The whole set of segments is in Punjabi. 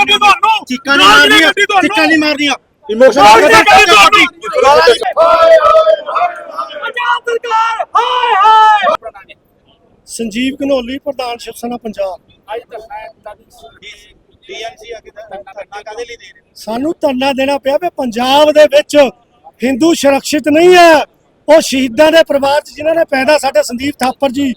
ਗੱਡੀ ਤੁਹਾਨੂੰ। ਚੀਕਾਂ ਨਹੀਂ ਮਾਰਨੀਆਂ ਚੀਕਾਂ ਨਹੀਂ ਮਾਰਨੀਆਂ। ਇਮੋਸ਼ਨ ਆ ਗਿਆ ਪੰਜਾਬ ਸਰਕਾਰ ਹਾਏ ਹਾਏ। ਸੰਜੀਵ ਘਨੌਲੀ ਪ੍ਰਧਾਨ ਸ਼ਿਵ ਸੈਨਾ ਪੰਜਾਬ। ਡੀਐਮਸੀ ਆ ਕਿਦਾਂ ਧਰਨਾ ਕਾਦੇ ਲਈ ਦੇ ਰਹੇ ਸਾਨੂੰ ਧਰਨਾ ਦੇਣਾ ਪਿਆ ਵੀ ਪੰਜਾਬ ਦੇ ਵਿੱਚ ਹਿੰਦੂ ਸੁਰੱਖਿਅਤ ਨਹੀਂ ਹੈ। ਉਹ ਸ਼ਹੀਦਾਂ ਦੇ ਪਰਿਵਾਰ ਚ ਜਿਨ੍ਹਾਂ ਨੇ ਪੈਦਾ ਸਾਡੇ ਸੰਦੀਪ ਥਾਪਰ ਜੀ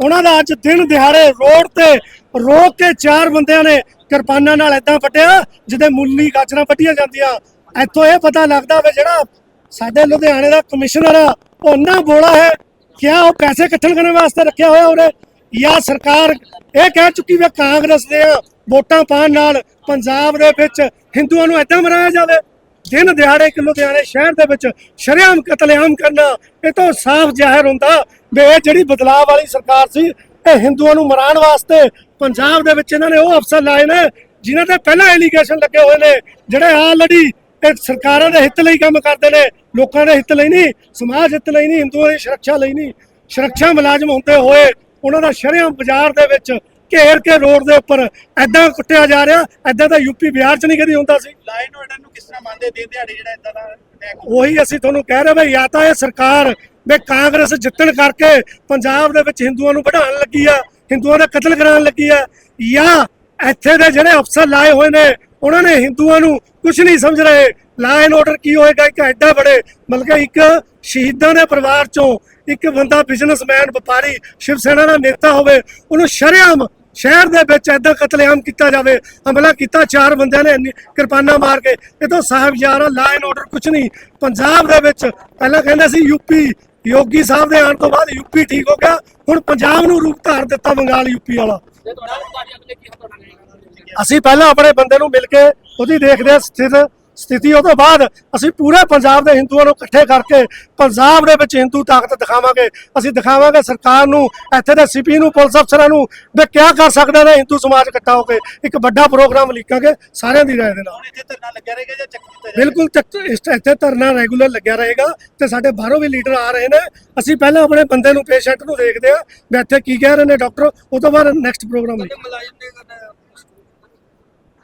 ਉਹਨਾਂ ਦਾ ਅੱਜ ਦਿਨ ਦਿਹਾੜੇ ਰੋਡ ਤੇ ਰੋਕ ਕੇ ਚਾਰ ਬੰਦਿਆਂ ਨੇ ਕਿਰਪਾਨਾਂ ਨਾਲ ਏਦਾਂ ਵੱਟਿਆ ਜਿਹਦੇ ਮੁੱਲੀ ਗਾਜਰਾਂ ਵੱਟੀਆਂ ਜਾਂਦੀਆਂ। ਇੱਥੋਂ ਇਹ ਪਤਾ ਲੱਗਦਾ ਵੀ ਜਿਹੜਾ ਸਾਡੇ ਲੁਧਿਆਣੇ ਦਾ ਕਮਿਸ਼ਨਰ ਆ ਉਹ ਨਾ ਬੋਲਾ ਹੈ ਕਿਆ ਉਹ ਪੈਸੇ ਇਕੱਠੇ ਕਰਨ ਵਾਸਤੇ ਰੱਖਿਆ ਹੋਇਆ ਉਹਨੇ ਜਾਂ ਸਰਕਾਰ ਇਹ ਕਹਿ ਚੁੱਕੀ ਵੀ ਕਾਂਗਰਸ ਦੇ ਵੋਟਾਂ ਪਾਉਣ ਨਾਲ ਪੰਜਾਬ ਦੇ ਵਿੱਚ ਹਿੰਦੂਆਂ ਨੂੰ ਏਦਾਂ ਮਨਾਇਆ ਜਾਵੇ? ਦਿਨ ਦਿਹਾੜੇ ਕਿ ਲੁਧਿਆਣੇ ਸ਼ਹਿਰ ਦੇ ਵਿੱਚ ਸ਼ਰੇਆਮ ਕਤਲੇਆਮ ਕਰਨਾ, ਇਹ ਤਾਂ ਸਾਫ਼ ਜ਼ਾਹਿਰ ਹੁੰਦਾ ਵੀ ਇਹ ਜਿਹੜੀ ਬਦਲਾਅ ਵਾਲੀ ਸਰਕਾਰ ਸੀ, ਇਹ ਹਿੰਦੂਆਂ ਨੂੰ ਮਰਾਉਣ ਵਾਸਤੇ ਪੰਜਾਬ ਦੇ ਵਿੱਚ ਇਹਨਾਂ ਨੇ ਉਹ ਅਫਸਰ ਲਾਏ ਨੇ ਜਿਨ੍ਹਾਂ ਤੇ ਪਹਿਲਾਂ ਐਲੀਗੇਸ਼ਨ ਲੱਗੇ ਹੋਏ ਨੇ ਜਿਹੜੇ ਆਲਰੇਡੀ ਇਹ ਸਰਕਾਰਾਂ ਦੇ ਹਿੱਤ ਲਈ ਕੰਮ ਕਰਦੇ ਨੇ ਲੋਕਾਂ ਦੇ ਹਿੱਤ ਲਈ ਨਹੀਂ ਸਮਾਜ ਹਿੱਤ ਲਈ ਨਹੀਂ ਹਿੰਦੂਆਂ ਦੀ ਸੁਰੱਖਿਆ ਲਈ ਨਹੀਂ ਸੁਰੱਖਿਆ ਮੁਲਾਜ਼ਮ ਹੁੰਦੇ ਹੋਏ ਉਹਨਾਂ ਦਾ ਸ਼ਰੇਆਮ ਬਾਜ਼ਾਰ ਦੇ ਵਿੱਚ ਘੇਰ ਕੇ ਰੋਡ ਦੇ ਉੱਪਰ ਐਦਾਂ ਕੁੱਟਿਆ ਜਾ ਰਿਹਾ ਐਦਾਂ ਤਾਂ ਯੂਪੀ ਬਿਹਾਰ 'ਚ ਨਹੀਂ ਕਦੀ ਹੁੰਦਾ ਸੀ। ਲਾਈਨ ਆਰਡਰ ਨੂੰ ਕਿਸ ਤਰ੍ਹਾਂ ਮੰਨਦੇ ਦਿਨ ਦਿਹਾੜੇ ਜਿਹੜਾ ਇਦਾਂ ਦਾ ਉਹੀ ਅਸੀਂ ਤੁਹਾਨੂੰ ਕਹਿ ਰਹੇ ਵੀ ਜਾਂ ਤਾਂ ਇਹ ਸਰਕਾਰ ਵੀ ਕਾਂਗਰਸ ਜਿੱਤਣ ਕਰਕੇ ਪੰਜਾਬ ਦੇ ਵਿੱਚ ਹਿੰਦੂਆਂ ਨੂੰ ਵਧਾਉਣ ਲੱਗੀ ਆ ਹਿੰਦੂਆਂ ਦਾ ਕਤਲ ਕਰਾਉਣ ਲੱਗੀ ਆ ਜਾਂ ਇੱਥੇ ਦੇ ਜਿਹੜੇ ਅਫਸਰ ਲਾਏ ਹੋਏ ਨੇ, ਉਹਨਾਂ ਨੇ ਹਿੰਦੂਆਂ ਨੂੰ ਕੁਝ ਨਹੀਂ ਸਮਝ ਰਹੇ। ਲਾ ਐਂਡ ਆਰਡਰ ਕੀ ਹੋਏਗਾ? ਇੱਕ ਐਡਾ ਬੜੇ, ਮਤਲਬ ਇੱਕ ਸ਼ਹੀਦਾਂ ਦੇ ਪਰਿਵਾਰ ਚੋਂ ਇੱਕ ਬੰਦਾ ਬਿਜ਼ਨਸਮੈਨ ਵਪਾਰੀ ਸ਼ਿਵ ਸੈਨਾ ਦਾ ਨੇਤਾ ਹੋਵੇ, ਉਹਨੂੰ ਸ਼ਰੇਆਮ ਸ਼ਹਿਰ ਦੇ ਵਿੱਚ ਐਦਾਂ ਕਤਲੇਆਮ ਕੀਤਾ ਜਾਵੇ, ਹਮਲਾ ਕੀਤਾ, ਚਾਰ ਬੰਦਿਆਂ ਨੇ ਕਿਰਪਾਨਾਂ ਮਾਰ ਕੇ। ਇਹ ਤਾਂ ਸਾਹਿਬ ਯਾਰ ਲਾ ਐਂਡ ਆਰਡਰ ਕੁਝ ਨਹੀਂ। ਪੰਜਾਬ ਦੇ ਵਿੱਚ ਪਹਿਲਾਂ ਕਹਿੰਦੇ ਸੀ ਯੂਪੀ ਯੋਗੀ ਸਾਹਿਬ ਦੇ ਆਉਣ ਤੋਂ ਬਾਅਦ ਯੂਪੀ ਠੀਕ ਹੋ ਗਿਆ। ਹੁਣ ਪੰਜਾਬ ਨੂੰ ਰੂਪ ਧਾਰ ਦਿੱਤਾ ਬੰਗਾਲ ਯੂਪੀ ਵਾਲਾ। ਅਸੀਂ ਪਹਿਲਾਂ ਆਪਣੇ ਬੰਦੇ ਨੂੰ ਮਿਲ ਕੇ ਉਹਦੀ ਦੇਖਦੇ ਸਥਿਤ ਸਥਿਤੀ ਉਹ ਤੋਂ ਬਾਅਦ ਅਸੀਂ ਪੂਰੇ ਪੰਜਾਬ ਦੇ ਹਿੰਦੂਆਂ ਨੂੰ ਇਕੱਠੇ ਕਰਕੇ ਪੰਜਾਬ ਦੇ ਵਿੱਚ ਹਿੰਦੂ ਤਾਕਤ ਦਿਖਾਵਾਂਗੇ। ਅਸੀਂ ਦਿਖਾਵਾਂਗੇ ਸਰਕਾਰ ਨੂੰ ਇੱਥੇ ਦੇ ਸੀਪੀ ਨੂੰ ਪੁਲਿਸ ਅਫਸਰਾਂ ਨੂੰ ਵੀ ਕਿਆ ਕਰ ਸਕਦੇ ਨੇ ਹਿੰਦੂ ਸਮਾਜ ਇਕੱਠਾ ਹੋ ਕੇ। ਇੱਕ ਵੱਡਾ ਪ੍ਰੋਗਰਾਮ ਲਿਖਾਂਗੇ ਸਾਰਿਆਂ ਦੀ ਰਾਏ ਦੇ ਨਾਲ। ਹੁਣ ਇੱਥੇ ਧਰਨਾ ਲੱਗਿਆ ਰਹੇਗਾ ਜਾਂ ਚੱਕ ਦਿੱਤਾ ਜਾਏਗਾ? ਬਿਲਕੁਲ ਇੱਥੇ ਧਰਨਾ ਰੈਗੂਲਰ ਲੱਗਿਆ ਰਹੇਗਾ ਤੇ ਸਾਡੇ ਬਾਹਰੋਂ ਵੀ ਲੀਡਰ ਆ ਰਹੇ ਨੇ। ਅਸੀਂ ਪਹਿਲਾਂ ਆਪਣੇ ਬੰਦੇ ਨੂੰ ਪੇਸ਼ੈਂਟ ਨੂੰ ਦੇਖਦੇ ਆ ਵੀ ਇੱਥੇ ਕੀ ਕਹਿ ਰਹੇ ਨੇ ਡਾਕਟਰ ਉਹ ਤੋਂ ਬਾਅਦ ਨੈਕਸਟ ਪ੍ਰੋਗਰਾਮ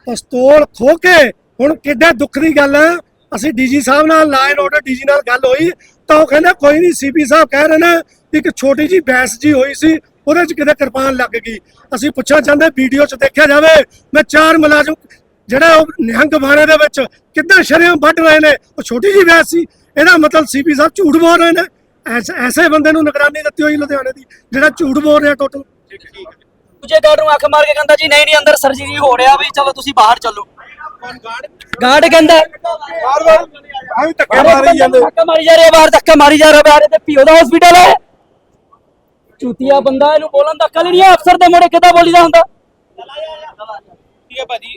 ਪਿਸਤੌਲ ਖੋ ਕੇ ਹੁਣ ਕਿੱਡਾ ਦੁੱਖ ਦੀ ਗੱਲ ਹੈ ਅਸੀਂ ਡੀਜੀ ਸਾਹਿਬ ਨਾਲ ਲਾਈਨ ਆਰਡਰ ਡੀਜੀ ਨਾਲ ਗੱਲ ਹੋਈ, ਤਾਂ ਉਹ ਕਹਿੰਦੇ ਕੋਈ ਨਹੀਂ ਸੀਪੀ ਸਾਹਿਬ ਕਹਿ ਰਹੇ ਨੇ ਇੱਕ ਛੋਟੀ ਜੀ ਬੈਸ ਜੀ ਹੋਈ ਸੀ, ਉਹਦੇ 'ਚ ਕਿਤੇ ਕਿਰਪਾਨ ਲੱਗ ਗਈ। ਅਸੀਂ ਪੁੱਛਣਾ ਚਾਹੁੰਦੇ ਵੀਡੀਓ 'ਚ ਦੇਖਿਆ ਜਾਵੇ, ਮੈਂ ਚਾਰ ਮੁਲਾਜ਼ਮ, ਜਿਹੜਾ ਉਹ ਨਿਹੰਗ ਬਾਣੇ ਦੇ ਵਿੱਚ ਕਿੱਦਾਂ ਸ਼ਰੇਆਮ ਵੱਢ ਰਹੇ ਨੇ, ਉਹ ਛੋਟੀ ਜੀ ਬੈਸ ਸੀ। ਇਹਦਾ ਮਤਲਬ ਸੀਪੀ ਸਾਹਿਬ ਝੂਠ ਬੋਲ ਰਹੇ ਨੇ। ਐਸੇ ਬੰਦੇ ਨੂੰ ਨਿਗਰਾਨੀ ਦਿੱਤੀ ਹੋਈ ਲੁਧਿਆਣੇ ਦੀ, ਜਿਹੜਾ ਝੂਠ ਬੋਲ ਰਿਹਾ ਟੋਟਲ। ਦੂਜੇ ਗਾਰਡ ਨੂੰ ਅੱਖ ਮਾਰ ਕੇ ਕਹਿੰਦਾ ਜੀ, ਨਹੀਂ ਨਹੀਂ, ਅੰਦਰ ਸਰਜਰੀ ਹੋ ਰਿਹਾ ਵੀ, ਚਲੋ ਤੁਸੀਂ ਬਾਹਰ ਚੱਲੋ। ਗਾਰਡ ਕਹਿੰਦਾ ਆਹ ਵੀ ਧੱਕੇ ਮਾਰੀ ਜਾਂਦੇ ਧੱਕਾ ਮਾਰੀ ਜਾ ਰਿਹਾ ਬਾਹਰ ਧੱਕਾ ਮਾਰੀ ਜਾ ਰਿਹਾ ਬਾਹਰ ਤੇ ਪੀਓ ਦਾ ਹਸਪੀਟਲ ਹੈ। ਚੂਤੀਆ ਬੰਦਾ ਇਹਨੂੰ ਬੋਲਣ ਦਾ ਅਕਲ ਨਹੀਂ ਅਫਸਰ ਦੇ ਮੋੜੇ ਕਿੱਦਾਂ ਬੋਲੀਦਾ ਹੁੰਦਾ? ਠੀਕ ਹੈ ਭਾਜੀ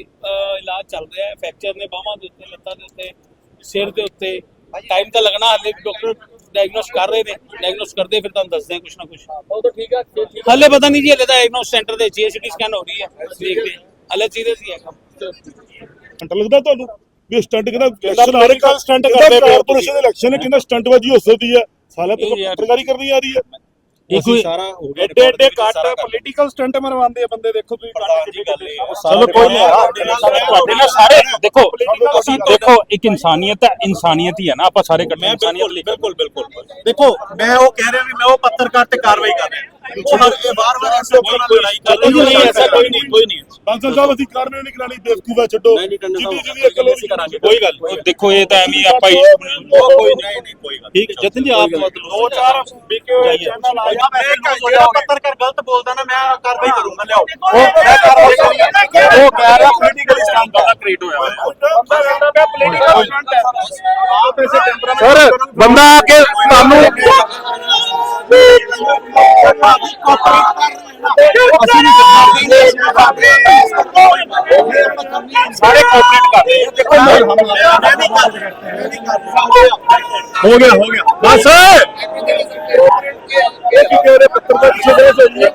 ਇਲਾਜ ਚੱਲ ਰਿਹਾ ਹੈ ਫ੍ਰੈਕਚਰ ਨੇ ਬਾਹਾਂ ਦੇ ਉੱਤੇ ਲੱਤਾਂ ਦੇ ਉੱਤੇ ਸਿਰ ਦੇ ਉੱਤੇ। ਟਾਈਮ ਤਾਂ ਲੱਗਣਾ ਹਾਲੇ ਡਾਕਟਰ ਡਾਇਗਨੋਸ ਕਰ ਰਹੇ ਨੇ ਡਾਇਗਨੋਸ ਕਰਦੇ ਫਿਰ ਤੁਹਾਨੂੰ ਦੱਸਦੇ ਹਾਂ ਕੁਛ ਨਾ ਕੁਛ। ਉਹ ਤਾਂ ਠੀਕ ਹੈ ਠੀਕ ਹਾਲੇ ਪਤਾ ਨਹੀਂ ਜੀ ਹਾਲੇ ਤਾਂ ਡਾਇਗਨੋਸ ਸੈਂਟਰ ਦੇ ਜੀਐਸਟੀ ਸਕੈਨ ਹੋ ਰਹੀ ਹੈ ਦੇਖਦੇ ਹਾਂ। ਹਾਲੇ ਸੀਰੀਅਸ ਹੀ ਹੈ ਕੰਮ। ਘੰਟਾ ਲੱਗਦਾ ਤੁਹਾਨੂੰ? ਵੀ ਸਟੰਟ ਕਿਹਦਾ ਪੋਲੀਟੀਕਲ ਸਟੰਟ ਕਰਦੇ ਪਏ ਕਾਰਪੋਰੇਸ਼ਨ ਦੇ ਇਲੈਕਸ਼ਨ ਕਿੰਨਾ ਸਟੰਟ ਵਾਜੀ ਹੋ ਸਕਦੀ ਹੈ? ਸਾਲਾ ਇਹ ਯਾਰ- ਪੱਤਰਕਾਰੀ ਕਰਨੀ ਆ ਰਹੀ ਹੈ। ਇੱਕ ਹੀ ਸਾਰਾ ਹੋ ਗਿਆ ਐਡੇ ਐਡੇ ਕੱਟ ਪੋਲੀਟੀਕਲ ਸਟੰਟ ਮਰਵਾਉਂਦੇ ਆ ਬੰਦੇ ਦੇਖੋ ਤੁਸੀਂ ਕੱਟ ਦੀ ਗੱਲ ਇਹ ਹੈ। ਚਲੋ ਕੋਈ ਨਹੀਂ ਤੁਹਾਡੇ ਨਾਲ ਸਾਰੇ ਦੇਖੋ ਅਸੀਂ ਦੇਖੋ ਇੱਕ ਇਨਸਾਨੀਅਤ ਹੈ ਇਨਸਾਨੀਅਤ ਹੀ ਹੈ ਨਾ ਆਪਾਂ ਸਾਰੇ ਇਕੱਠੇ ਮੈਂ ਇਨਸਾਨੀਅਤ ਬਿਲਕੁਲ ਬਿਲਕੁਲ ਬਿਲਕੁਲ। ਦੇਖੋ ਮੈਂ ਉਹ ਕਹਿ ਰਿਹਾ ਵੀ ਮੈਂ ਉਹ ਪੱਤਰਕਾਰ ਤੇ ਕਾਰਵਾਈ ਕਰ ਰਿਹਾ। ਉਹ ਇਹ ਵਾਰ-ਵਾਰ ਐਸੇ ਉੱਪਰ ਨਾਲ ਲੜਾਈ ਕਰ ਕੋਈ ਨਹੀਂ ਐਸਾ ਕੋਈ ਨਹੀਂ ਕੋਈ ਨਹੀਂ। ਬਾਂਸਲ ਸਾਹਿਬ ਅਸੀਂ ਕਾਰਵਾਈ ਨਹੀਂ ਕਰਾਣੀ ਬੇਵਕੂਫਾ ਛੱਡੋ। ਜਿੱਦੀ ਜਿੱਦੀ ਅਕਲ ਹੋਣੀ ਕਰਾਂਗੇ। ਕੋਈ ਗੱਲ। ਦੇਖੋ ਇਹ ਤਾਂ ਐਵੇਂ ਆਪਾਂ ਹੀ ਕੋਈ ਨਹੀਂ ਨਹੀਂ ਕੋਈ ਗੱਲ ਠੀਕ ਹੈ ਜਤਨ ਜੀ ਆਪ ਦੋ ਚਾਰ ਵਿਕੇ ਹੋਏ ਚੈਨਲ ਆ ਮੈਂ ਪੱਤਰਕਾਰ ਗਲਤ ਬੋਲਦਾ ਨਾ ਮੈਂ ਕਾਰਵਾਈ ਕਰੂੰਗਾ ਲਿਆਓ। ਮੈਂ ਕਾਰਵਾਈ ਕਰੂੰਗਾ। ਉਹ ਕਹਿ ਰਿਹਾ ਪੋਲੀਟੀਕਲ ਸਟੰਟ ਦਾ ਕ੍ਰੀਏਟ ਹੋਇਆ ਸਰ ਬੰਦਾ ਆ ਕੇ ਤੁਹਾਨੂੰ ਅਸੀਂ ਨਹੀਂ ਸਾਰੇ ਕੋਆਪਰੇਟ ਕਰ। ਰਹੇ ਆ ਦੇਖੋ ਕਰ ਕਰ ਹੋ ਗਿਆ ਹੋ ਗਿਆ। ਬਸ। ਇਹ ਕੀ ਕਹਿ ਰਹੇ ਪੱਤਰਕਾਰ ਪਿੱਛੇ ਬਹਿਸ ਹੋਈ ਹੈ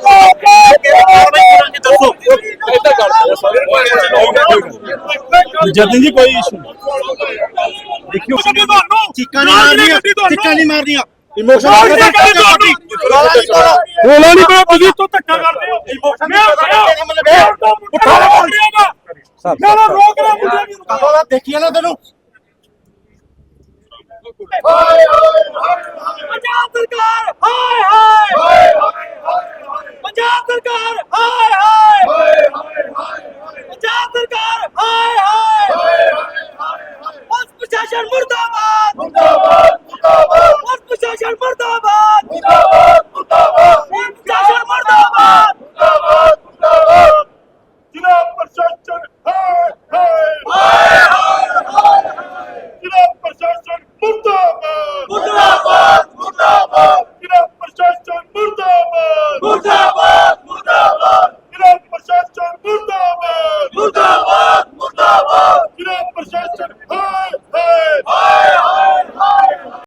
ਦੱਸੋ ਇੱਦਾਂ ਕਰਦੇ ਆ ਸਾਰੇ ਜਤਨ ਜੀ ਕੋਈ ਇਸ਼ੂ ਦੇਖਿਓ। ਚੀਕਾਂ ਨਹੀਂ ਮਾਰਨੀਆਂ। ਚੀਕਾਂ ਨਹੀਂ ਮਾਰਨੀਆਂ। ਇਮੋਸ਼ਨ ਬੋਲੋ ਨਹੀਂ ਬੋਲੋ ਤੁਸੀਂ ਤੋਂ ਧੱਕਾ ਕਰਦੇ ਹੋ ਇਮੋਸ਼ਨ ਉਠਾ ਲੈ ਮੁੰਡਿਆਂ ਦਾ ਮੇਰਾ ਰੋਕ ਰਿਹਾ ਮੁੰਡਿਆਂ ਨੂੰ ਰੁਕਾ ਦੇਖੀਏ ਨਾ ਤੈਨੂੰ ਹਾਏ ਹਾਏ ਪੰਜਾਬ ਸਰਕਾਰ ਹਾਏ ਹਾਏ ਪੰਜਾਬ ਸਰਕਾਰ ਹਾਏ ਹਾਏ ਪੰਜਾਬ ਸਰਕਾਰ ਹਾਏ ਹਾਏ ਬਸ ਪ੍ਰਸ਼ਾਸਨ ਮੁਰਦਾਬਾਦ ਮੁਰਦਾਬਾਦ ਪ੍ਰਸ਼ਾਸਨ ਮਰਦਾਬਾਦ ਮੁਰਦਾਬਾਦ ਮੁਰਦਾਬਾਦ ਪ੍ਰਸ਼ਾਸਨ ਮਰਦਾਬਾਦ ਮੁਰਦਾਬਾਦ ਮੁਰਦਾਬਾਦ। ਜਿਨ੍ਹਾਂ ਪ੍ਰਸ਼ਾਸਨ ਹਾਏ ਹਾਏ ਹਾਏ ਹਾਏ ਜਿਨ੍ਹਾਂ ਪ੍ਰਸ਼ਾਸਨ ਮੁਰਦਾਬਾਦ। ਮੁਰਦਾਬਾਦ ਮੁਰਦਾਬਾਦ। ਜਿਨ੍ਹਾਂ ਪ੍ਰਸ਼ਾਸਨ ਮੁਰਦਾਬਾਦ। ਮੁਰਦਾਬਾਦ।